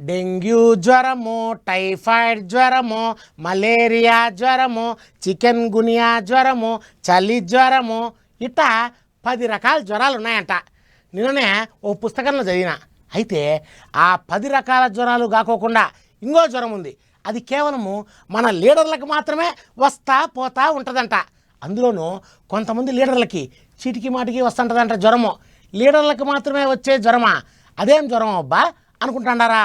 Dengue జ్వరము typhoid జ్వరము malaria జ్వరము చికెన్ గునియా జ్వరము చలి జ్వరము ఇట్లా పది రకాల జ్వరాలు ఉన్నాయంట. నిన్ననే ఓ పుస్తకంలో చదివిన. అయితే ఆ పది రకాల జ్వరాలు కాకోకుండా ఇంకో జ్వరం ఉంది. అది కేవలము మన లీడర్లకు మాత్రమే వస్తా పోతా ఉంటుందంట. అందులోనూ కొంతమంది లీడర్లకి చీటికి మాటికి వస్తుంటుందంట జ్వరము. లీడర్లకు మాత్రమే వచ్చే జ్వరమా? అదేం జ్వరం అబ్బా అనుకుంటాడారా?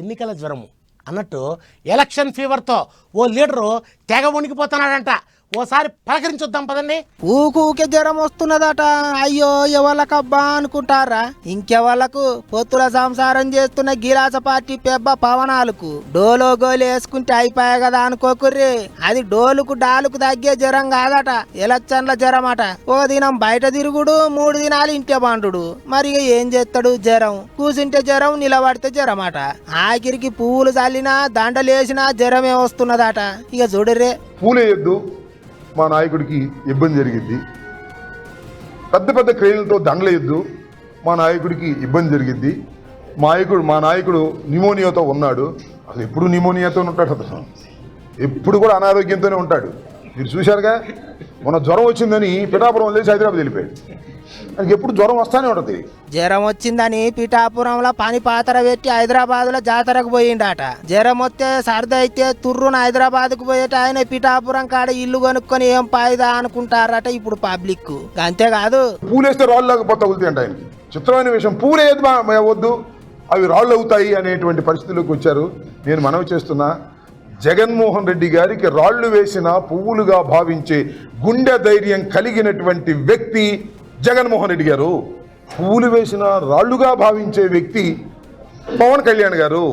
ఎన్నికల జ్వరము. అన్నట్టు ఎలక్షన్ ఫీవర్తో ఓ లీడరు తెగ వణికిపోతున్నాడంట. ఓసారి పలకరించొద్దాం పదండి. ఊకూకే జ్వరం వస్తున్నదట. అయ్యో ఎవళ్ళకబ్బా అనుకుంటారా? ఇంకెవళ్ళకు పొత్తుల సంసారం చేస్తున్న గిలాస పార్టీ పెబ్బ పవనాలకు డోలో గోలు వేసుకుంటే అయిపోయా కదా అనుకోకుర్రి అది డోలుకు డాలుకు తగ్గే జ్వరం కాదట. ఎలక్షన్ల జ్వరం అట ఓ దినం బయట తిరుగుడు మూడు దినాలు ఇంటే బండుడు. మరి ఏం చేస్తాడు జ్వరం? కూసింటే జ్వరం నిలబడితే జ్వరం అట ఆఖరికి పువ్వులు చల్లినా దండలేసినా జ్వరమే వస్తున్నదట. ఇక చూడరే పూలేయొద్దు మా నాయకుడికి ఇబ్బంది జరిగింది పెద్ద పెద్ద క్రెయిన్లతో దండలేయద్దు. మా నాయకుడికి ఇబ్బంది జరిగింది మా నాయకుడు మా నాయకుడు నిమోనియాతో ఉన్నాడు. అసలు ఎప్పుడు నిమోనియాతో ఉంటాడు అతను? ఎప్పుడు కూడా అనారోగ్యంతోనే ఉంటాడు. మీరు చూశారుగా? మొన్న జ్వరం వచ్చిందని పిఠాపురం వదిలేసి హైదరాబాద్ వెళ్ళిపోయాడు. ఎప్పుడు జ్వరం వస్తానే ఉంటుంది. జ్వరం వచ్చిందని పిఠాపురంలో పని పాతర పెట్టి హైదరాబాద్లో జాతరకు పోయిండట. జ్వరం వస్తే సర్ది అయితే తుర్రున హైదరాబాద్కు పోయేట ఆయన పిఠాపురం కాడ ఇల్లు కొనుక్కొని ఏం పాయిదా అనుకుంటారట ఇప్పుడు పబ్లిక్. అంతేకాదు పూలేస్తే రాళ్ళు లేకపోతే తగులుతాయి అంట ఆయనకి. చిత్రమైన విషయం పూలేది వద్దు అవి రాళ్ళు అవుతాయి అనేటువంటి పరిస్థితిలోకి వచ్చారు. నేను మనవి చేస్తున్నా జగన్మోహన్ రెడ్డి గారికి రాళ్ళు వేసిన పువ్వులుగా భావించే గుండె ధైర్యం కలిగినటువంటి వ్యక్తి జగన్మోహన్ రెడ్డి గారు పువ్వులు వేసిన రాళ్ళుగా భావించే వ్యక్తి పవన్ కళ్యాణ్ గారు.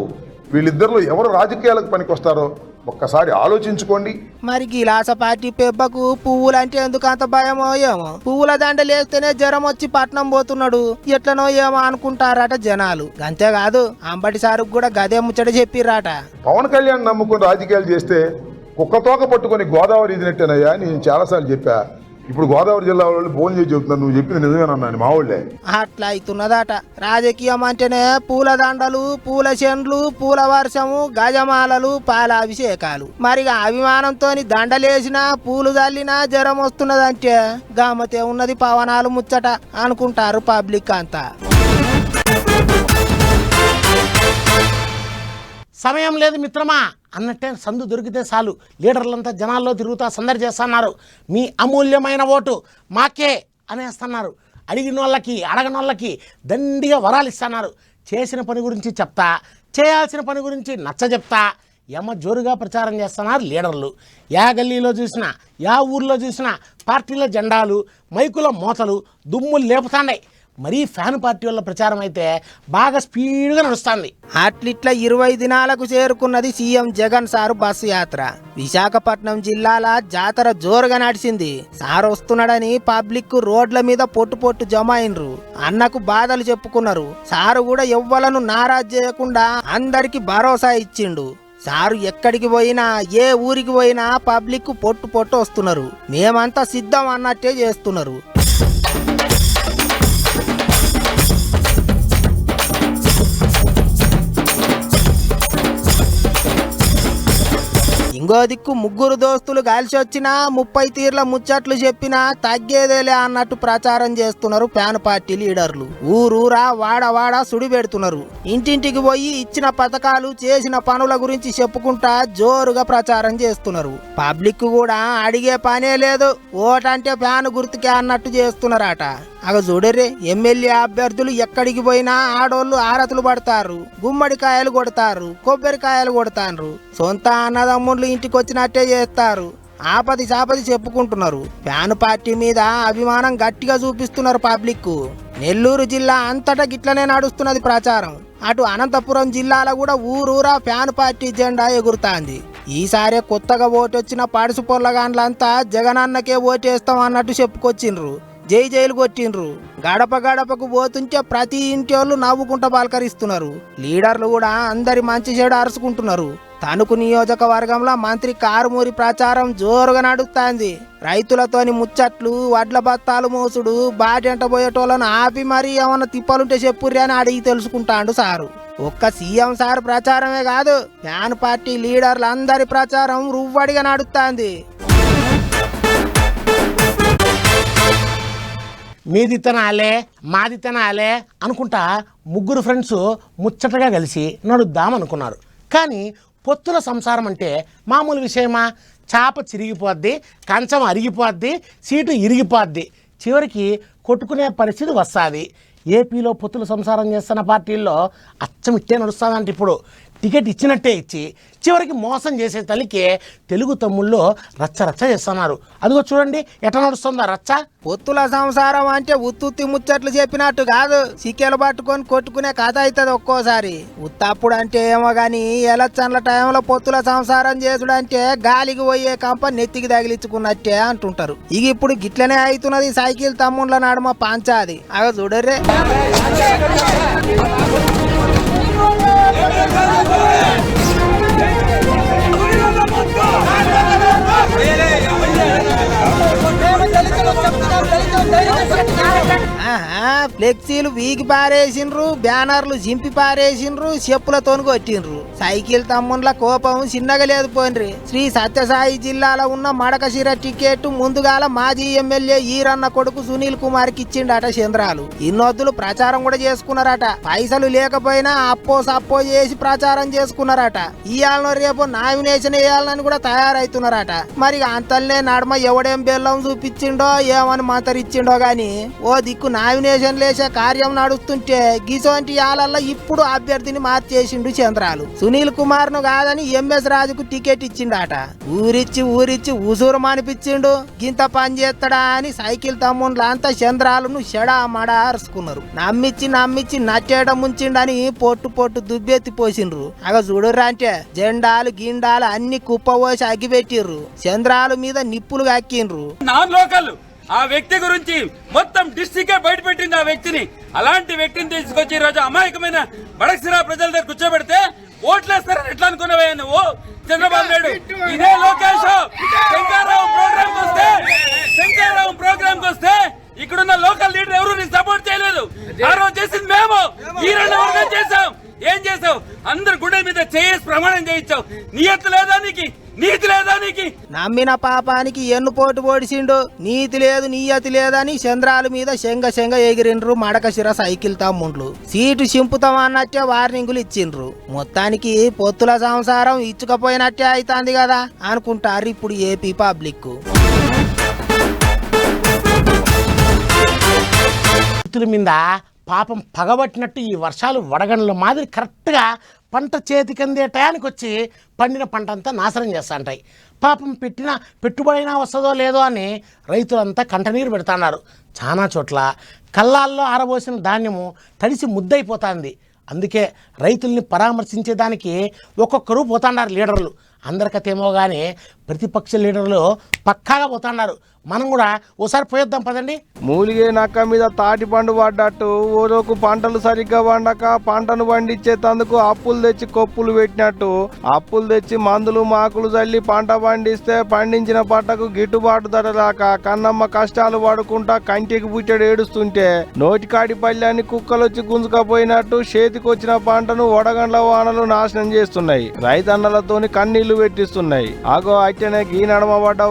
వీళ్ళిద్దరిలో ఎవరు రాజకీయాలకు పనికొస్తారో ఒక్కసారి ఆలోచించుకోండి. మరి గిలాస పార్టీ పెబ్బకు పువ్వులంటే ఎందుకు అంత భయమో ఏమో? పువ్వుల దండలేస్తేనే జ్వరం వచ్చి పట్నం పోతున్నాడు. ఎట్లనో ఏమో అనుకుంటారట జనాలు. అంతేకాదు అంబటి సారుకు కూడా గదే ముచ్చట చెప్పిర్రాట. పవన్ కళ్యాణ్ నమ్ముకుని రాజకీయాలు చేస్తే కుక్కతోక పట్టుకొని గోదావరి ఇదినట్టేనయ్యా నేను చాలాసార్లు చెప్పా. ఇప్పుడు గోదావరి జిల్లా వాళ్ళు ఫోన్ చేసి చెప్తున్నాను నువ్వు చెప్పింది నిజమేనన్నాను మా వాళ్ళే. అట్లా అవుతున్నదట. రాజకీయం అంటేనే పూల దండలు పూల చెండ్లు పూల వర్షము గజమాలలు పాలాభిషేకాలు మరి అభిమానంతో అభిమానంతోని దండలేసినా పూలు చల్లినా జ్వరం వస్తున్నదంటే గమ్మతే ఉన్నది పవనాలు ముచ్చట అనుకుంటారు పబ్లిక్ అంతా. సమయం లేదు మిత్రమా అన్నట్టే సందు దొరికితే చాలు. లీడర్లంతా జనాల్లో తిరుగుతా సందడి చేస్తున్నారు. మీ అమూల్యమైన ఓటు మాకే అనేస్తున్నారు. అడిగిన వాళ్ళకి అడగని వాళ్ళకి దండిగా వరాలు ఇస్తున్నారు. చేసిన పని గురించి చెప్తా చేయాల్సిన పని గురించి నచ్చ చెప్తా యమ జోరుగా ప్రచారం చేస్తున్నారు లీడర్లు. యా గల్లీలో చూసినా యా ఊర్లో చూసినా పార్టీల జెండాలు మైకుల మోతలు దుమ్ములు లేపుతాండాయి. మరీ ఫ్యాన్ పార్టీ వాళ్ళ ప్రచారం అయితే బాగా స్పీడ్గా నడుస్తుంది. అట్లిట్లా ఇరవై దినాలకు చేరుకున్నది సీఎం జగన్ సారు బస్సు యాత్ర. విశాఖపట్నం జిల్లాల జాతర జోరుగా నడిచింది. సార్ వస్తున్నాడని పబ్లిక్ రోడ్ల మీద పొట్టు పొట్టు జమ అయినరు. అన్నకు బాధలు చెప్పుకున్నారు. సారు కూడా ఎవ్వలను నారాజ్ చేయకుండా అందరికి భరోసా ఇచ్చిండు. సారు ఎక్కడికి పోయినా ఏ ఊరికి పోయినా పబ్లిక్ పొట్టు పొట్టు వస్తున్నారు. మేమంతా సిద్ధం అన్నట్టే చేస్తున్నారు. ఇంకో దిక్కు ముగ్గురు దోస్తులు కలిసి వచ్చినా ముప్పై తీర్ల ముచ్చట్లు చెప్పినా తగ్గేదేలే అన్నట్టు ప్రచారం చేస్తున్నారు ప్యాన్ పార్టీ లీడర్లు. ఊరూరా వాడ సుడి పెడుతున్నారు. ఇంటింటికి పోయి ఇచ్చిన పథకాలు చేసిన పనుల గురించి చెప్పుకుంటా జోరుగా ప్రచారం చేస్తున్నారు. పబ్లిక్ కూడా అడిగే పనే లేదు. ఓటంటే ఫ్యాన్ గుర్తుకే అన్నట్టు చేస్తున్నారట. అగ చూడరే ఎమ్మెల్యే అభ్యర్థులు ఎక్కడికి పోయినా ఆడోళ్ళు ఆరతులు పడతారు గుమ్మడికాయలు కొడతారు కొబ్బరికాయలు కొడతారు సొంత అన్నదమ్ముళ్ళు ఇంటికి వచ్చినట్టే చేస్తారు. ఆపది చాపది చెప్పుకుంటున్నారు. ఫ్యాన్ పార్టీ మీద అభిమానం గట్టిగా చూపిస్తున్నారు పబ్లిక్ నెల్లూరు జిల్లా అంతటా గిట్లనే నడుస్తున్నది ప్రచారం. అటు అనంతపురం జిల్లాలో కూడా ఊరూరా ఫ్యాన్ పార్టీ జెండా ఎగురుతాంది. ఈసారి కొత్తగా ఓటొచ్చిన పడుసు పొల్లగాండ్లంతా జగనన్నకే ఓటేస్తాం అన్నట్టు చెప్పుకొచ్చిండ్రు. జై జైలు కొట్టిండ్రు. గడప గడపకు పోతుంటే ప్రతి ఇంటి వాళ్ళు నవ్వుకుంటా పలకరిస్తున్నారు. లీడర్లు కూడా అందరి మంచి చెడు అరుచుకుంటున్నారు. తణుకు నియోజకవర్గంలో మంత్రి కారుమూరి ప్రచారం జోరుగా నడుస్తోంది. రైతులతోని ముచ్చట్లు వడ్ల బత్తాలు మోసుడు బాటెంట పోయేటోళ్ళను ఆపి మరీ ఏమన్నా తిప్పలుంటే చెప్పుర్రి అని అడిగి తెలుసుకుంటాడు సారు. ఒక్క సీఎం సార్ ప్రచారమే కాదు ఫ్యాన్ పార్టీ లీడర్లు అందరి ప్రచారం రువ్వడిగా నడుస్తుంది. మీది తినాలే మాది తినాలే అనుకుంటా ముగ్గురు ఫ్రెండ్స్ ముచ్చటగా కలిసి నడుద్దాం అనుకున్నారు కానీ పొత్తుల సంసారం అంటే మామూలు విషయమా? చాప చిరిగిపోద్ది కంచం అరిగిపోద్ది సీటు ఇరిగిపోద్ది. చివరికి కొట్టుకునే పరిస్థితి వస్తుంది. ఏపీలో పొత్తుల సంసారం చేస్తున్న పార్టీల్లో అచ్చమిట్టే నడుస్తుందంట ఇప్పుడు. టికెట్ ఇచ్చినట్టే ఇచ్చి చివరికి మోసం చేసే తల్లికి తెలుగు తమ్ముళ్ళు రచ్చ రచ్చ చేస్తున్నారు. అదిగో చూడండి ఎట్లా నడుస్తుందా రచ్చ? పొత్తుల సంసారం అంటే ఉత్తుత్తి ముచ్చట్లు చెప్పినట్టు కాదు. సిక్కెలు పట్టుకొని కొట్టుకునే కథ అవుతుంది ఒక్కోసారి. ఉత్తప్పుడు అంటే ఏమో గాని ఎలక్షన్ల టైంలో పొత్తుల సంసారం చేసుడు అంటే గాలికి పోయే కంప నెత్తికి తగిలించుకున్నట్టే అంటుంటారు. ఇక ఇప్పుడు గిట్లనే అవుతున్నది సైకిల్ తమ్ముళ్ళ నడుమ పంచాది. అగ చూడర్రే. ఫ్లెక్సీలు వీగి పారేసిండ్రు బ్యానర్లు జింపి పారేసిండ్రు చెప్పులతోని కొట్టిండ్రు సైకిల్ తమ్ముళ్ళ కోపం చిన్నగా లేదు పోయినరి. శ్రీ సత్యసాయి జిల్లాలో ఉన్న మడకశిర టికెట్ ముందుగాల మాజీ ఎమ్మెల్యే ఈరన్న కొడుకు సునీల్ కుమార్కి ఇచ్చిండట చంద్రాలు. ఇన్నొద్దులు ప్రచారం కూడా చేసుకున్నారట. పైసలు లేకపోయినా అప్పో సప్పో చేసి ప్రచారం చేసుకున్నారట. ఇయాలను రేపు నామినేషన్ వేయాలని కూడా తయారైతున్నారట. మరి అంతల్నే నడమ ఎవడేం బెల్లం చూపించిండో ఏమని మంతరిచ్చిండో గాని ఓ దిక్కు నామినేషన్ లేసే కార్యం నడుస్తుంటే గిసోంటి యాలల్లో ఇప్పుడు అభ్యర్థిని మార్చేసిండు చంద్రాలు. సునీల్ కుమార్ను కాదని ఎంఎస్ రాజుకు టికెట్ ఇచ్చిండట. ఊరిచ్చి ఊరిచ్చి ఉసూరు మానిపించిండు గింత పని చేస్తాడా అని సైకిల్ తమ్ముళ్ళు అంతా చంద్రాలను షడా మడా అరుచుకున్నారు నమ్మిచ్చి నమ్మిచ్చి నట్టేయడం ముంచిండని పొట్టు పొట్టు దుబ్బెత్తి పోసిండ్రు. అగ చూడుర్రా అంటే జెండాలు గిండాలు అన్ని కుప్ప పోసి అగ్గిపెట్టిర్రు. చంద్రాల మీద నిప్పులు కక్కిండ్రు. నాన్ లోకల్ ఆ వ్యక్తి గురించి మొత్తం డిస్టిక్ బయట పెట్టింది ఆ వ్యక్తిని. అలాంటి వ్యక్తిని తీసుకొచ్చి ఈ రోజు అమాయకమైన బడక్సిరా ప్రజల దగ్గర కూర్చోబెడితే ఓట్లేస్తారని ఎట్లా అనుకున్నావే నువ్వు? చంద్రబాబు నాయుడు. ఇదే లోకేష్. శంకారావు ప్రోగ్రామ్ వస్తే శంకారావు ప్రోగ్రామ్ వస్తే ఇక్కడున్న లోకల్ లీడర్ ఎవరు? సపోర్ట్ చేయలేదు. ఆ రోజు చేసింది మేము. ఈ రెండు వర్గం చేసాం ఏం చేసావు అందరు గుండె మీద చేసి ప్రమాణం చేయించావు. నియత్తు లేదా నీకు? నీతి లేదా నీకు? నమ్మిన పాపానికి ఎన్ను పోటు పొడిచిండు నీతి లేదు నీయతి లేదని చంద్రాల మీద శంగ శంగ ఎగిరిండ్రు మడకశిర సైకిల్ తమ్ముండ్లు. సీటు చింపుతాం అన్నట్టే వార్నింగులు ఇచ్చిండ్రు. మొత్తానికి పొత్తుల సంసారం ఇచ్చుకపోయినట్టే అవుతుంది కదా అనుకుంటారు ఇప్పుడు ఏపీ పబ్లిక్ మీద పాపం పగబట్టినట్టు ఈ వర్షాలు వడగండ్ల మాదిరి కరెక్ట్గా పంట చేతికి అందే టయానికి వచ్చి పండిన పంట అంతా నాశనం చేస్తుంటాయి. పాపం పెట్టిన పెట్టుబడైనా వస్తుందో లేదో అని రైతులంతా కంటనీరు పెడుతున్నారు. చాలా చోట్ల కళ్ళాల్లో ఆరబోసిన ధాన్యము తడిసి ముద్దైపోతుంది అందుకే రైతుల్ని పరామర్శించేదానికి ఒక్కొక్కరు పోతున్నారు లీడర్లు. అందరికతేమో కానీ ప్రతిపక్ష లీడర్లు పక్కాగా పోతున్నారు. మనం కూడా ఓసారి పోయొద్దాం పదండి. మూలిగే నక్క మీద తాటి పండు పడ్డట్టు ఓరోకు పంటలు సరిగ్గా పండక పంటను పండించేతందుకు అప్పులు తెచ్చి కొప్పులు పెట్టినట్టు అప్పులు తెచ్చి మందులు మాకులు చల్లి పంట పండిస్తే పండించిన పంటకు గిట్టుబాటు ధర రాక కన్నమ్మ కష్టాలు పడుకుంటా కంటికి పుట్టెడు ఏడుస్తుంటే నోటికాడి పల్లెని కుక్కలొచ్చి గుంజుకపోయినట్టు చేతికొచ్చిన పంటను వడగండ్ల వానలు నాశనం చేస్తున్నాయి. రైతన్నలతోని కన్నీళ్ళు పెట్టిస్తున్నాయి. ఆగో అట్టనే గీ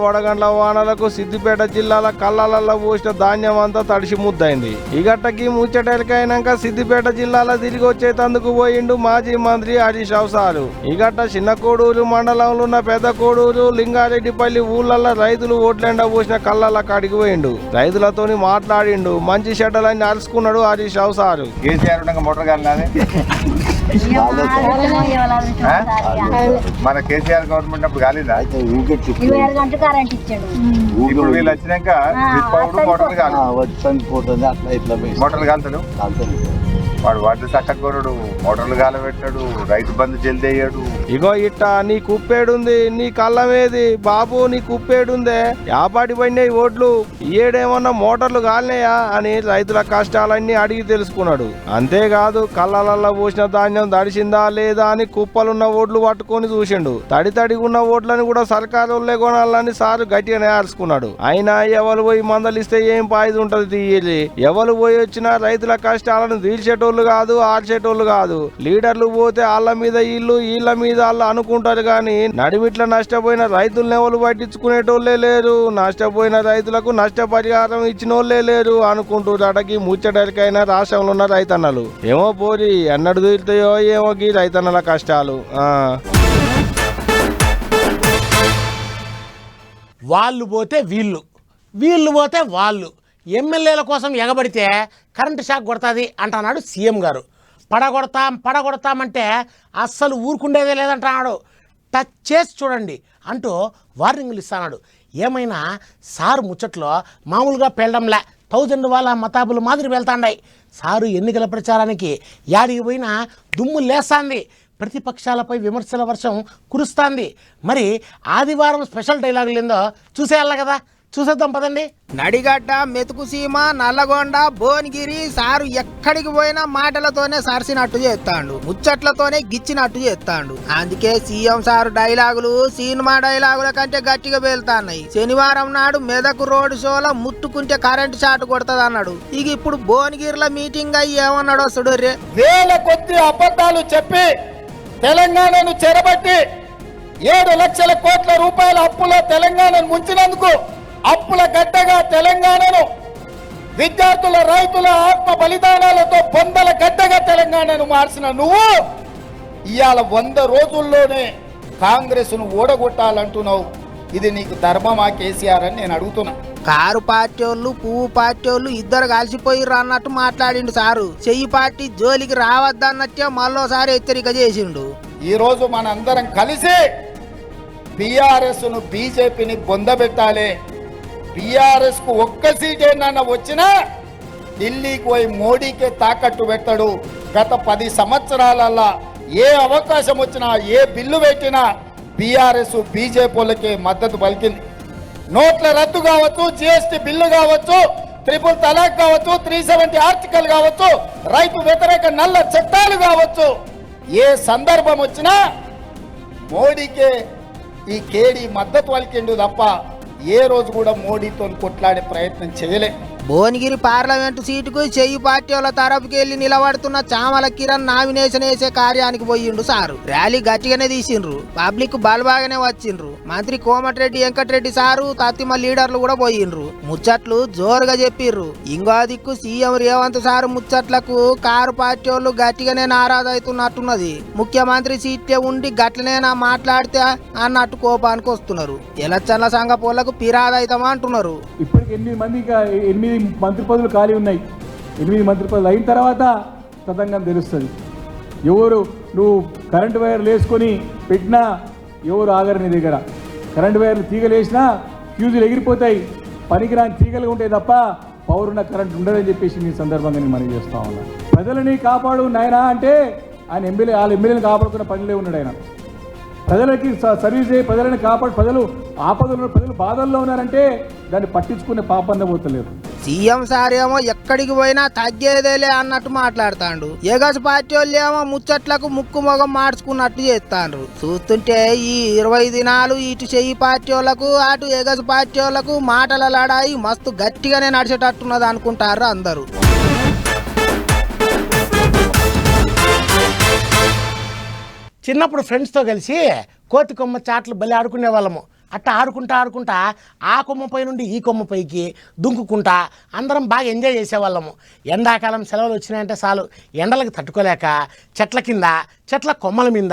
వడగండ్ల వానలకు సిద్దిపేట జిల్లాల కళ్ళలలో పోసిన ధాన్యం అంతా తడిసి ముద్దైంది. ఈ గట్టకి ముచ్చటెలకైనాక సిద్దిపేట జిల్లాలో తిరిగి వచ్చేతందుకు పోయిండు మాజీ మంత్రి హరీష్ రావు ఈ గట్ట చిన్న కోడూరు మండలంలో ఉన్న పెద్ద కోడూరు లింగారెడ్డిపల్లి ఊళ్ళల్లో రైతులు ఓట్లెండ పోసిన కళ్ళాల కాడికి పోయిండు. రైతులతోని మాట్లాడిండు. మంచి చెడ్డలన్నీ అరుచుకున్నాడు హరీష్ రావు కేసీఆర్ మోటార్ కాలినాది మన కేసీఆర్ గవర్నమెంట్ అప్పుడు కాలేదా? ఇప్పుడు వీళ్ళు వచ్చినాక మోటార్లు కాదు వచ్చి పోతుంది అట్లా వాడు వాటి చక్కకూరడు మోటార్లు కాలబెట్టాడు రైతు బంధు జల్ది ఇగో ఇట్ట నీ కుప్పేడుంది నీ కళ్ళమేది బాబు నీ కుప్పేడుందే యాపాటి పడినాయి ఓట్లు ఏడేమన్నా మోటార్లు కాలినాయా అని రైతుల కష్టాలన్నీ అడిగి తెలుసుకున్నాడు. అంతేకాదు కళ్ళలల్లో పోసిన ధాన్యం తడిసిందా లేదా అని కుప్పలున్న ఓట్లు పట్టుకొని చూసిండు. తడి తడిగా ఉన్న ఓట్లని కూడా సర్కారు కొనాలని సారు గట్టిగానే నేర్చుకున్నాడు అయినా ఎవరు పోయి మందలిస్తే ఏం పాయిదు ఉంటది తీయాలి. ఎవరు పోయి వచ్చినా రైతుల కష్టాలను తీర్చేటో ఈడ్చేటోళ్ళు కాదు ఆడ్చేటోళ్ళు కాదు. లీడర్లు పోతే వాళ్ళ మీద ఇల్లు వీళ్ళ మీద వాళ్ళు అనుకుంటారు కానీ నడిమిట్ల నష్టపోయిన రైతులను ఎవరు పట్టించుకునేటోళ్ళే లేరు. నష్టపోయిన రైతులకు నష్టపరిహారం ఇచ్చిన వాళ్ళే లేరు అనుకుంటూ అటకి ముచ్చటరికైనా రాష్ట్రంలో ఉన్న రైతన్నలు. ఏమో పోరి ఎన్నడు తీరుతాయో ఏమో గీ రైతన్నల కష్టాలు. ఆ. వాళ్ళు పోతే వీళ్ళు. వీళ్ళు పోతే వాళ్ళు. ఎమ్మెల్యేల కోసం ఎగబడితే కరెంటు షాక్ కొడుతుంది అంటున్నాడు సీఎం గారు. పడగొడతాం పడగొడతామంటే అస్సలు ఊరుకుండేదే లేదంటున్నాడు. టచ్ చేసి చూడండి అంటూ వార్నింగ్లు ఇస్తున్నాడు. ఏమైనా సారు ముచ్చట్లో మామూలుగా పెళ్ళడంలే థౌజండ్ వాళ్ళ మతాబులు మాదిరి వెళ్తాండాయి సారు ఎన్నికల ప్రచారానికి యాడికి పోయినా దుమ్ము లేస్తాంది. ప్రతిపక్షాలపై విమర్శల వర్షం కురుస్తాంది. మరి ఆదివారం స్పెషల్ డైలాగులు ఏందో చూసేయాలి కదా. చూసేద్దాం పదండి. నడిగడ్డ మెతుకు సీమ నల్లగొండ భువనగిరి సారు ఎక్కడికి పోయినా మాటలతోనే సరిసినట్టు చేస్తాడు. ముచ్చట్లతోనే గిచ్చినట్టు చేస్తాడు. అందుకే సీఎం సారు డైలాగులు సినిమా డైలాగుల కంటే గట్టిగా వెళ్తాన్నాయి శనివారం నాడు మెదకు రోడ్ షోలో ముట్టుకుంటే కరెంట్ షాట్ కొడుతుంది అన్నాడు ఇక ఇప్పుడు భువనగిరిలో మీటింగ్ అయ్యి ఏమన్నాడో సుడర్రే వేల కొద్ది అబద్ధాలు చెప్పి తెలంగాణను చెరబట్టి ఏడు లక్షల కోట్ల రూపాయల అప్పులో తెలంగాణను ముంచినందుకు అప్పుల గడ్డగా తెలంగాణను విద్యార్థుల రైతుల ఆత్మ బలిదానాలతో పొందల గడ్డగా తెలంగాణను మార్చిన నువ్వు ఇవాళ వంద రోజుల్లోనే కాంగ్రెస్ను ఓడగొట్టాలంటున్నావు. ఇది నీకు ధర్మమా కేసీఆర్ అని నేను అడుగుతున్నా. కారు పార్టీ వాళ్ళు పువ్వు పార్టీ వాళ్ళు ఇద్దరు కలిసిపోయిర్రు అన్నట్టు మాట్లాడిండు సారు. చెయ్యి పార్టీ జోలికి రావద్దన్నట్టే మళ్ళోసారి హెచ్చరిక చేసిండు. ఈ రోజు మనందరం కలిసి బీఆర్ఎస్ను బీజేపీని బొందబెట్టాలి. బీఆర్ఎస్కు ఒక్క సీట్ ఏమన్నా వచ్చినా ఢిల్లీకి పోయి మోడీకే తాకట్టు పెట్టడు. గత పది సంవత్సరాలల్లా ఏ అవకాశం వచ్చినా ఏ బిల్లు పెట్టినా బీఆర్ఎస్ బీజేపీలకే మద్దతు పలికింది. నోట్ల రద్దు కావచ్చు జిఎస్టీ బిల్లు కావచ్చు త్రిపుల్ తలాక్ కావచ్చు త్రీ సెవెంటీ ఆర్టికల్ కావచ్చు రైతు వ్యతిరేక నల్ల చట్టాలు కావచ్చు. ఏ సందర్భం వచ్చినా మోడీకే ఈ కేడీ మద్దతు పలికిండు తప్ప ఏ రోజు కూడా మోడీతో కొట్లాడే ప్రయత్నం చేయలే. భువనగిరి పార్లమెంటు సీటుకు చెయ్యి పార్టీ వాళ్ళ తరపుకి వెళ్ళి నిలబడుతున్న చామల కిరణ్ నామినేషన్ వేసే కార్యానికి పోయిండు సారు. ర్యాలీ గట్టిగానే తీసిండ్రు. పబ్లిక్ బలబాగానే వచ్చిండ్రు. మంత్రి కోమటిరెడ్డి వెంకటరెడ్డి సారు తత్తిమ లీడర్లు కూడా పోయిండ్రు. ముచ్చట్లు జోరుగా చెప్పిర్రు. ఇంకో దిక్కు సీఎం రేవంత్ సారు ముచ్చట్లకు కారు పార్టీ వాళ్ళు గట్టిగానే నారాజవుతున్నట్టున్నది ముఖ్యమంత్రి సీట్లే ఉండి గట్లనేనా మాట్లాడితే అన్నట్టు కోపానికి వస్తున్నారు. ఎలచ్చన్ల సంఘ పోలకు పిరాదైతమా అంటున్నారు. ఇప్పటికి ఎనిమిది మంది ఎనిమిది మంత్రి పదవులు ఖాళీ ఉన్నాయి. ఎనిమిది మంత్రి పదవులు అయిన తర్వాత తదంగం తెలుస్తుంది. ఎవరు నువ్వు కరెంటు వైర్లు వేసుకొని పెట్టినా ఎవరు ఆగరు నీ దగ్గర. కరెంటు వైర్లు తీగలు వేసినా ఫ్యూజులు ఎగిరిపోతాయి. పనికిరాని తీగలు ఉంటాయి తప్ప పౌరున్న కరెంట్ ఉండదని చెప్పేసి మీ సందర్భంగా నేను మనవి చేస్తా ఉన్నా. ప్రజలని కాపాడు నాయనా అంటే ఆయన ఎమ్మెల్యే వాళ్ళ ఎమ్మెల్యేని కాపాడుకున్న పనిలే ఉన్నాడు ఆయన. ప్రజలకి సర్వీస్ చేయి ప్రజలను కాపాడు ప్రజలు ఆపదలు ప్రజలు బాధల్లో ఉన్నారంటే దాన్ని పట్టించుకునే పాపన్న పోతలేదు. సీఎం సార్ ఏమో ఎక్కడికి పోయినా తగ్గేదేలే అన్నట్టు మాట్లాడుతాండు. ఎగస్ పార్టీ వాళ్ళు ఏమో ముచ్చట్లకు ముక్కు మొగం మార్చుకున్నట్టు చేస్తాండ్రు. చూస్తుంటే ఈ ఇరవై దినాలు ఇటు చెయ్యి పార్టీ వాళ్ళకు అటు ఎగస్ పార్టీ వాళ్ళకు మాటల లడాయి మస్తు గట్టిగానే నడిచేటట్టున్నది అనుకుంటారు అందరూ. చిన్నప్పుడు ఫ్రెండ్స్తో కలిసి కోతి కొమ్మ చాట్లు బలి ఆడుకునే వాళ్ళము. అట్ట ఆడుకుంటా ఆడుకుంటా ఆ కొమ్మపై నుండి ఈ కొమ్మపైకి దుంకుకుంటా అందరం బాగా ఎంజాయ్ చేసేవాళ్ళము. ఎండాకాలం సెలవులు వచ్చినాయంటే చాలు ఎండలకు తట్టుకోలేక చెట్ల కింద చెట్ల కొమ్మల మీద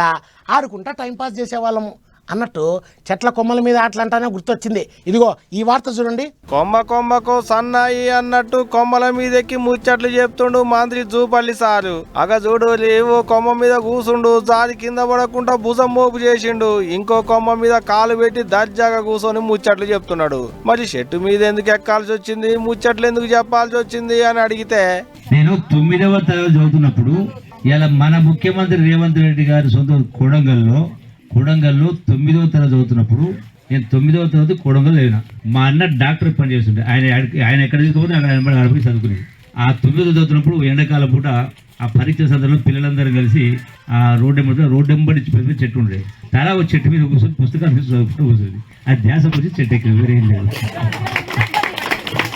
ఆడుకుంటా టైంపాస్ చేసేవాళ్ళము. అన్నట్టు చెట్ల కొమ్మల మీద ఆటలంటానే గుర్తొచ్చింది. ఇదిగో ఈ వార్త చూడండి. కొమ్మ కొమ్మకు సన్నాయి అన్నట్టు కొమ్మల మీదెక్కి ముచ్చట్లు చెప్తుండు మంత్రి జూపల్లి సారు. అగ చూడు లేవు కొమ్మ మీద కూసుండు జారి కింద పడకుండా భుజం మోపు చేసిండు. ఇంకో కొమ్మ మీద కాలు పెట్టి దర్జాగా కూర్చొని ముచ్చట్లు చెప్తున్నాడు. మరి చెట్టు మీద ఎందుకు ఎక్కాల్సి వచ్చింది? ముచ్చట్లు ఎందుకు చెప్పాల్సి వచ్చింది అని అడిగితే నేను తొమ్మిదవ తరగతి చదువుతున్నప్పుడు ఇలా మన ముఖ్యమంత్రి రేవంత్ రెడ్డి గారి సొంత కొడంగల్లో కొడంగల్లో తొమ్మిదవ తరగతి చదువుతున్నప్పుడు నేను తొమ్మిదవ తరగతి కొడంగల్ లేనా. మా అన్న డాక్టర్ పని చేస్తుండే. ఆయన ఆయన ఎక్కడ తీసుకుపోతే అక్కడ ఆయన అక్కడ చదువుకునేది. ఆ తొమ్మిదవ చదువుతున్నప్పుడు ఎండాకాలం పూట ఆ పరీక్ష సందర్భంలో పిల్లలందరూ కలిసి ఆ రోడ్డు ఎంబడి రోడ్డు ఎంబడి పెద్ద చెట్టు ఉండేది తలా ఒక చెట్టు మీద కూర్చొని పుస్తకాలు చదువుకుంటూ కూర్చుంది. ఆ ధ్యాస వచ్చి చెట్టు ఎక్కింది వేరే ఏం లేదు.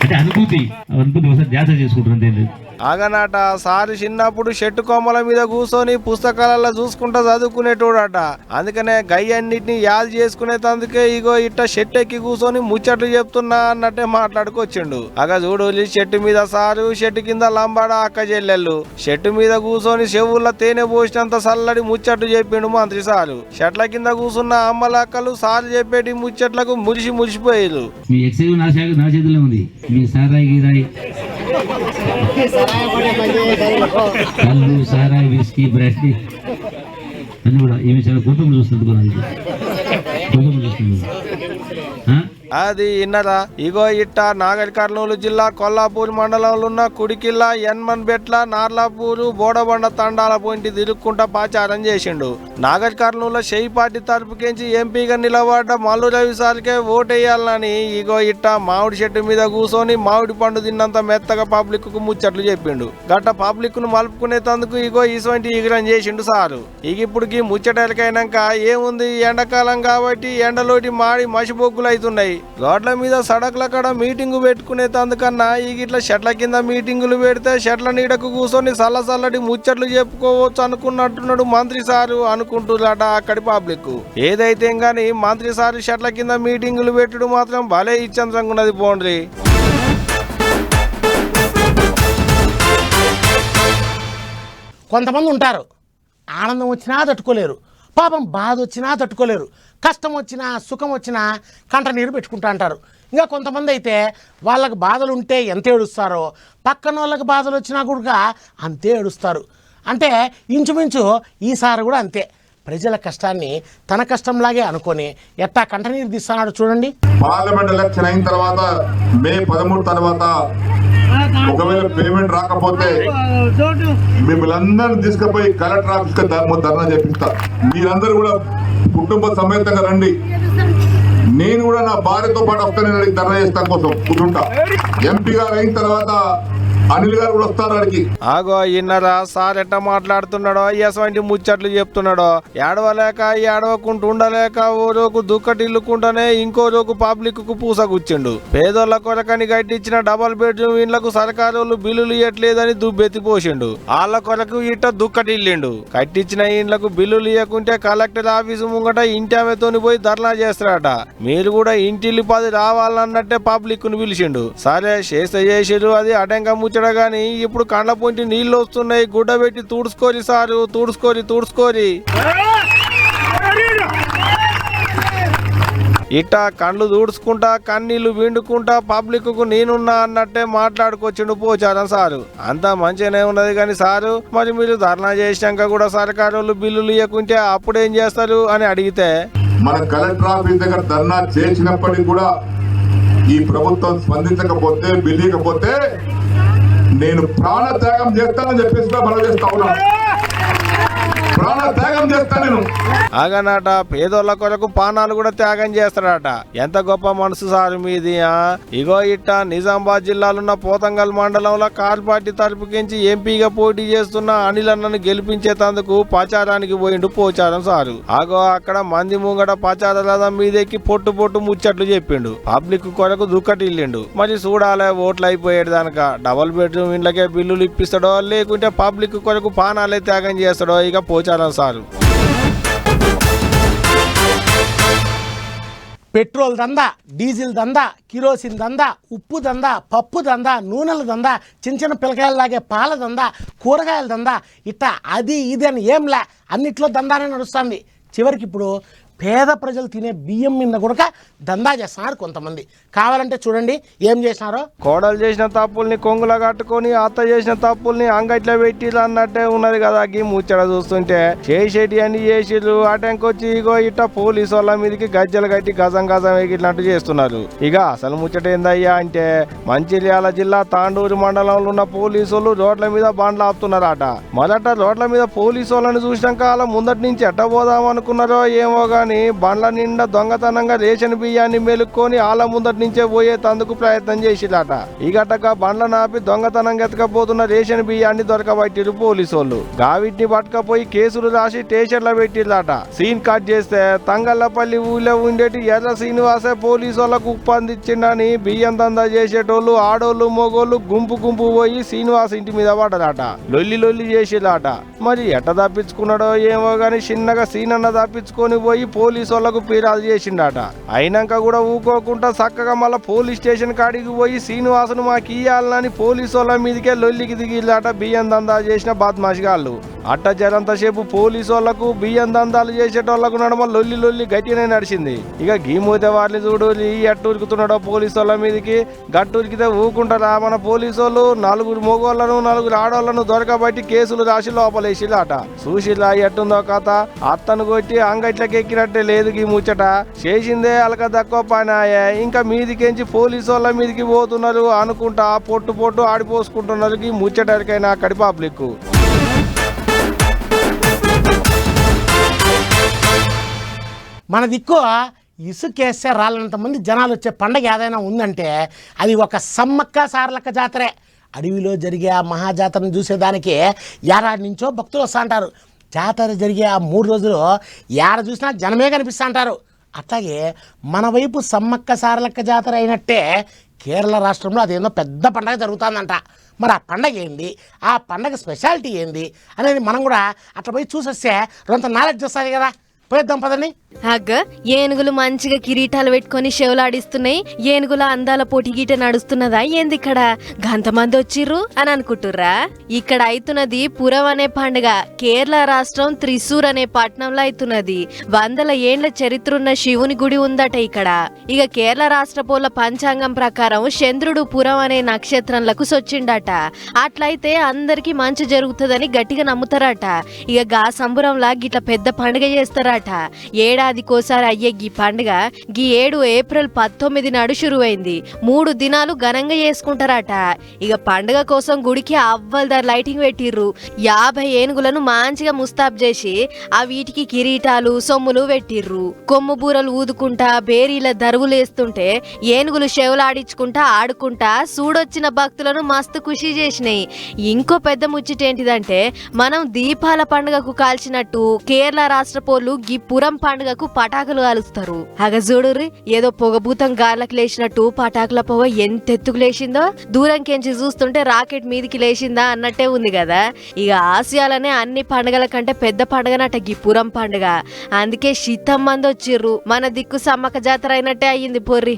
అంటే అనుభూతి అనుభూతి ఒకసారి ధ్యాస చేసుకుంటారు అంతే లేదు. అగనాట సారు చిన్నప్పుడు చెట్టు కొమ్మల మీద కూర్చొని పుస్తకాలలో చూసుకుంటా చదువుకునేటోడట. అందుకనే గయ్యన్నిటిని యాద్ చేసుకునేటందుకే ఇగో ఇట్ట చెట్టు ఎక్కి కూర్చొని ముచ్చట్లు చెప్తున్నా అన్నట్టే మాట్లాడుకొచ్చిండు. అగ చూడు ఈ చెట్టు మీద సారు చెట్టు కింద లంబాడ అక్క చెల్లెళ్ళు. చెట్టు మీద కూర్చొని చెవుల్లో తేనె పోసినంత చల్లడి ముచ్చట్లు చెప్పిండు మంత్రి సారు. చెట్ల కింద కూర్చున్న అమ్మలక్కలు సారు చెప్పేటి ముచ్చట్లకు మురిసి మురిసిపోయారు మీ నా చేతిలో ఉంది. మీ సారాయి గిరాయి. కళ్ళు సారాయి విస్కీ బ్రెడ్ అన్ని కూడా ఈమె చాలా కుటుంబం చూస్తుంది మనం కుటుంబం చూస్తుంది అది ఇన్నరా ఇగో ఇట్ట నాగర్ కర్నూలు జిల్లా కొల్లాపూర్ మండలంలో ఉన్న కుడికిల్ల ఎన్మన్ బెట్ల నార్లాపూరు బోడబండ తండాల పోయింటి తిరుక్కుంటా పాచారం చేసిండు. నాగర్ కర్నూలు షెయి పార్టీ తరపుకించి ఎంపీగా నిలబడ్డ మల్లు రవిసారికే ఓటేయాలని ఇగో ఇట్ట మామిడి చెట్టు మీద కూర్చొని మామిడి పండు తిన్నంత మెత్తగా పబ్లిక్కు ముచ్చట్లు చెప్పిండు. గట్ట పబ్లిక్ను మలుపుకునేందుకు ఇగో ఇటువంటి ఎగిరం చేసిండు సారు. ఇక ఇప్పుడుకి ముచ్చటలకైనాక ఏముంది? ఎండాకాలం కాబట్టి ఎండలోటి మాడి మసిబొగ్గులు అవుతున్నాయి రోడ్ల మీద సడకుల కాడ మీటింగు పెట్టుకునే తందుకన్నా ఈ గిట్ల షట్ల కింద మీటింగులు పెడితే షట్ల నీడకు కూర్చొని సల్లసల్లటి ముచ్చట్లు చెప్పుకోవచ్చు అనుకున్నట్టున్నాడు మంత్రి సారు అనుకుంటున్నాట అక్కడి పబ్లిక్. ఏదైతే గాని మంత్రి సారు షట్ల కింద మీటింగులు పెట్టుడు మాత్రం భలే ఇచ్చంద్రంగా పోండ్రి. కొంతమంది ఉంటారు. ఆనందం వచ్చినా తట్టుకోలేరు. పాపం బాధ వచ్చినా తట్టుకోలేరు. కష్టం వచ్చినా సుఖం వచ్చినా కంట నీరు పెట్టుకుంటా అంటారు. ఇంకా కొంతమంది అయితే వాళ్ళకి బాధలు ఉంటే ఎంత ఏడుస్తారో పక్కన వాళ్ళకి బాధలు వచ్చినా కూడా అంతే ఏడుస్తారు. అంటే ఇంచుమించు ఈసారి కూడా అంతే. ప్రజల కష్టాన్ని తన కష్టంలాగే అనుకొని ఎట్టా కంటనీరు తీస్తున్నాడు చూడండి. పార్లమెంట్ ఎలక్షన్ అయిన తర్వాత మే పదమూడు తర్వాత ఒకవేళ పేమెంట్ రాకపోతే మిమ్మల్ని అందరిని తీసుకుపోయి కలెక్టర్ ఆఫీస్ ధర్నా చేపిస్తా. మీరందరూ కూడా కుటుంబ సమేతంగా రండి. నేను కూడా నా భార్యతో పాటు వస్తాను ధర్నా చేస్తాను కోసం. కూర్చుంటా. ఎంపీ గారు అయిన తర్వాత అనిల్ గారు కూడా వస్తారు అడిగి ఆగో ఇన్నరా సార్ ఎట్లా మాట్లాడుతున్నాడో ఎసవంటి ముచ్చట్లు చెప్తున్నాడో. ఏడవలేక ఏడవకుంటూ ఉండలేక ఓ రోజు దుక్కటిల్లుకుంటానే ఇంకో రోజు పబ్లిక్కు పూసగుచ్చిండు పేదోళ్ళ కొరకని కట్టించిన డబల్ బెడ్రూమ్ ఇండ్లకు సర్కారోళ్ళు బిల్లులు ఇవ్వట్లేదని దుబ్బెత్తిపోసిండు. వాళ్ళ కొరకు ఇట్ట దుక్కటిల్లిండు. కట్టించిన ఇండ్లకు బిల్లులు ఇవ్వకుంటే కలెక్టర్ ఆఫీసు ముంగట ఇంటి ఆమెతోని పోయి ధర్నా చేస్తారట. మీరు కూడా ఇంటిల్లి పది రావాలన్నట్టే పబ్లిక్ను పిలిచిండు. సరే చేస్తే చేసిరు అది అడంగా ముచ్చట కానీ ఇప్పుడు కండ్ల పొంటి నీళ్ళు వస్తున్నాయి. గుడ్డ పెట్టి తుడుచుకోరి సారు తుడుచుకోరి తుడుచుకోరి. ఇట్ట కండ్లు దూడ్చుకుంటా కన్నీళ్ళు వీండుకుంటా పబ్లిక్కు నేనున్నా అన్నట్టే మాట్లాడుకొచ్చిండు పోచారం సారు. అంతా మంచిగానే ఉన్నది కానీ సారు మరి మీరు ధర్నా చేసినాక కూడా సర్కారు బిల్లులు ఇవ్వకుంటే అప్పుడేం చేస్తారు అని అడిగితే? మన కలెక్టర్ ఆఫీస్ దగ్గర ధర్నా చేసినప్పటికీ కూడా ఈ ప్రభుత్వం స్పందించకపోతే బిల్లియకపోతే నేను ప్రాణ త్యాగం చేస్తానని చెప్పేసి కూడా మనం చేస్తా ఉన్నాను. ప్రాణ త్యాగం చేస్తా నేను. ఆగనాట పేదోళ్ళ కొరకు పానాలు కూడా త్యాగం చేస్తాడట. ఎంత గొప్ప మనసు సారు మీది ఇగో ఇట్ట నిజామాబాద్ జిల్లాలున్న పోతంగల్ మండలంలో కార్ పార్టీ తరపుకించి ఎంపీగా పోటీ చేస్తున్న అనిల్ అన్నను గెలిపించేతందుకు ప్రచారానికి పోయిండు పోచారం సారు. ఆగో అక్కడ మంది ముంగట ప్రచార మీదెక్కి పొట్టు పొట్టు ముచ్చట్లు చెప్పిండు. పబ్లిక్ కొరకు దుక్కటిల్లిండు మరి చూడాలే ఓట్లు అయిపోయాడు దానక. డబల్ బెడ్రూమ్ ఇండ్లకే బిల్లులు ఇప్పిస్తాడో లేకుంటే పబ్లిక్ కొరకు పానాలే త్యాగం చేస్తాడో ఇక పోచారం సారు. పెట్రోల్ దందా డీజిల్ దందా కిరోసిన్ దందా ఉప్పు దందా పప్పు దందా నూనెల దందా చిన్న చిన్న పిల్లకాయలలాగే పాల దందా కూరగాయల దందా ఇట్ట అది ఇది అని ఏంలే అన్నిట్లో దందానే నడుస్తుంది. చివరికి ఇప్పుడు పేద ప్రజలు తినే బియ్యం మీద కూడా దందా చేస్తున్నారు కొంతమంది. కావాలంటే చూడండి ఏం చేసినారో? కోడలు చేసిన తప్పుల్ని కొంగులా కట్టుకొని అత్త చేసిన తప్పుల్ని అంగట్లో పెట్టి అన్నట్టే ఉన్నది కదా గీ ముచ్చట చూస్తుంటే. చేసేటి అన్ని చేసిర్రు అటెంకొచ్చి ఇగో ఇట్ట పోలీసు వాళ్ళ మీదకి గజ్జలు కట్టి గజం గజం ఎగిట్లంటూ చేస్తున్నారు. ఇక అసలు ముచ్చట ఏందయ్యా అంటే మంచిర్యాల జిల్లా తాండూరు మండలంలో ఉన్న పోలీసు వాళ్ళు రోడ్ల మీద బండ్లు ఆపుతున్నారట. మొదట రోడ్ల మీద పోలీసు వాళ్ళని చూసినాక అలా ముందటి నుంచి ఎట్ట పోదాం అనుకున్నారో ఏమో గాని కానీ బండ్ల నిండా దొంగతనంగా రేషన్ బియ్యాన్ని మెలుక్కొని ఆల ముందటి నుంచే పోయే తందుకు ప్రయత్నం చేసిలాట ఈ గట్టక బండ్ల నాపి దొంగతనంగా ఎతకపోతున్న రేషన్ బియ్యాన్ని దొరకబట్టిరు పోలీసు వాళ్ళు గావిటిని పట్టుకపోయి కేసులు రాసి స్టేషన్లో పెట్టిరట. సీన్ కట్ చేస్తే తంగళ్ళపల్లి ఊళ్ళో ఉండేటి ఎర్ర శ్రీనివాసే పోలీసు వాళ్ళకు ఉప్పందించిండని బియ్యం దందా చేసేటోళ్ళు ఆడోళ్ళు మొగోళ్ళు గుంపు గుంపు పోయి శ్రీనివాస్ ఇంటి మీద పడ్డదట లొల్లి లొల్లి చేసిరట. మరి ఎట్ట తప్పించుకున్నాడో ఏమో గాని చిన్నగా సీనన్న తప్పించుకొని పోయి పోలీసు వాళ్ళకు ఫిర్యాదు చేసిండట. అయినాక కూడా ఊకోకుండా చక్కగా మళ్ళా పోలీస్ స్టేషన్ కాడికి పోయి శ్రీనివాసును మాకు ఇయ్యాలని పోలీసు వాళ్ళ మీదకే లొల్లికి దిగిలాట బియ్యం దందా చేసిన బద్మాషిగాళ్ళు అట్ట జరంతసేపు పోలీసు వాళ్ళకు బియ్యం దందాలు చేసేటోళ్ళకు నడమ లొల్లి లొల్లి గట్టినే నడిచింది. ఇక గీమోతే వారిని చూడు ఈ అట్టురుకుతున్నాడో పోలీసు వాళ్ళ మీదకి. గట్టు ఉరికితే ఊకుంటారా మన పోలీసు వాళ్ళు నలుగురు మగవాళ్ళను నలుగురు ఆడవాళ్ళను దొరకబట్టి కేసులు రాసి లోపలేసిలాట చూసిలా ఎట్టుందో కథ. అత్తను కొట్టి అంగట్లకి ఎక్కినట్టే లేదు ఈ ముచ్చట. చేసిందే అలక తక్కువ పనాయే. ఇంకా మీదికెంచి పోలీసు వాళ్ళ మీదికి పోతున్నారు అనుకుంటా పొట్టు పొట్టు ఆడిపోసుకుంటున్నారు ఈ ముచ్చటరికైనా అక్కడి పబ్లిక్ మన దిక్కు ఇసుకేస్తే రాలంత మంది జనాలు వచ్చే పండగ ఏదైనా ఉందంటే అది ఒక సమ్మక్క సారలక్క జాతరే. అడవిలో జరిగే ఆ మహాజాతరను చూసేదానికి ఏడాది నుంచో భక్తులు వస్తా అంటారు. జాతర జరిగే ఆ మూడు రోజులు ఏడ చూసినా జనమే కనిపిస్తా అంటారు. అట్లాగే మన వైపు సమ్మక్క సారలక్క జాతర అయినట్టే కేరళ రాష్ట్రంలో అదేందో పెద్ద పండగ జరుగుతుందంట. మరి ఆ పండగ ఏంది? ఆ పండగ స్పెషాలిటీ ఏంది? అనేది మనం కూడా అట్లా పోయి చూసొస్తే రొంత నాలెడ్జ్ వస్తుంది కదా. పోయిద్దాం పదండి. అగ్గ ఏనుగులు మంచిగా కిరీటాలు పెట్టుకొని షెవలాడిస్తున్నాయి. ఏనుగుల అందాల పోటీ గీట నడుస్తున్నదా ఏంది ఇక్కడ గంతమంది వచ్చిర్రు అని అనుకుంటుర్రా? ఇక్కడ అయితున్నది పురం అనే పండుగ కేరళ రాష్ట్రం త్రిశూర్ అనే పట్టణంలో అయితున్నది. వందల ఏండ్ల చరిత్ర ఉన్న శివుని గుడి ఉందట ఇక్కడ. ఇక కేరళ రాష్ట్ర పోల పంచాంగం ప్రకారం చంద్రుడు పురం అనే నక్షత్రంలకు సొచ్చిండట. అట్లయితే అందరికి మంచి జరుగుతుందని గట్టిగా నమ్ముతారట. ఇక గా సంబురంలా గిట్ల పెద్ద పండుగ చేస్తారట. ఏడాదికోసారి అయ్యే గీ పండుగ గీ ఏడు ఏప్రిల్ పంతొమ్మిది నాడు షురువైంది. మూడు దినాలు ఘనంగా చేసుకుంటారట. ఇక పండుగ కోసం గుడికి అవ్వల్దార్ లైటింగ్ పెట్టిర్రు. యాభై ఏనుగులను మంచిగా ముస్తాబ్ చేసి ఆ వీటికి కిరీటాలు సొమ్ములు పెట్టిర్రు. కొమ్ము బూరలు ఊదుకుంటా బేరీల దరువులేస్తుంటే ఏనుగులు షెవలాడించుకుంటా ఆడుకుంటా సూడొచ్చిన భక్తులను మస్తు ఖుషి చేసినాయి. ఇంకో పెద్ద ముచ్చటేంటిదంటే మనం దీపాల పండుగకు కాల్చినట్టు కేరళ రాష్ట్ర పోలు గీ పురం పండుగకు పటాకులు కాలుస్తారు. అగ చూడుర్రి ఏదో పొగభూతం గార్లకు లేచినట్టు పటాకుల పొగ ఎంత ఎత్తుకు లేచిందో? దూరం కెంచి చూస్తుంటే రాకెట్ మీదికి లేచిందా అన్నట్టే ఉంది కదా. ఇక ఆసియాలోనే అన్ని పండుగల కంటే పెద్ద పండుగనట గీ పురం పండుగ. అందుకే శీతం మంది వచ్చిర్రు. మన దిక్కు సమ్మక్క జాతర అయినట్టే అయ్యింది పొర్రి.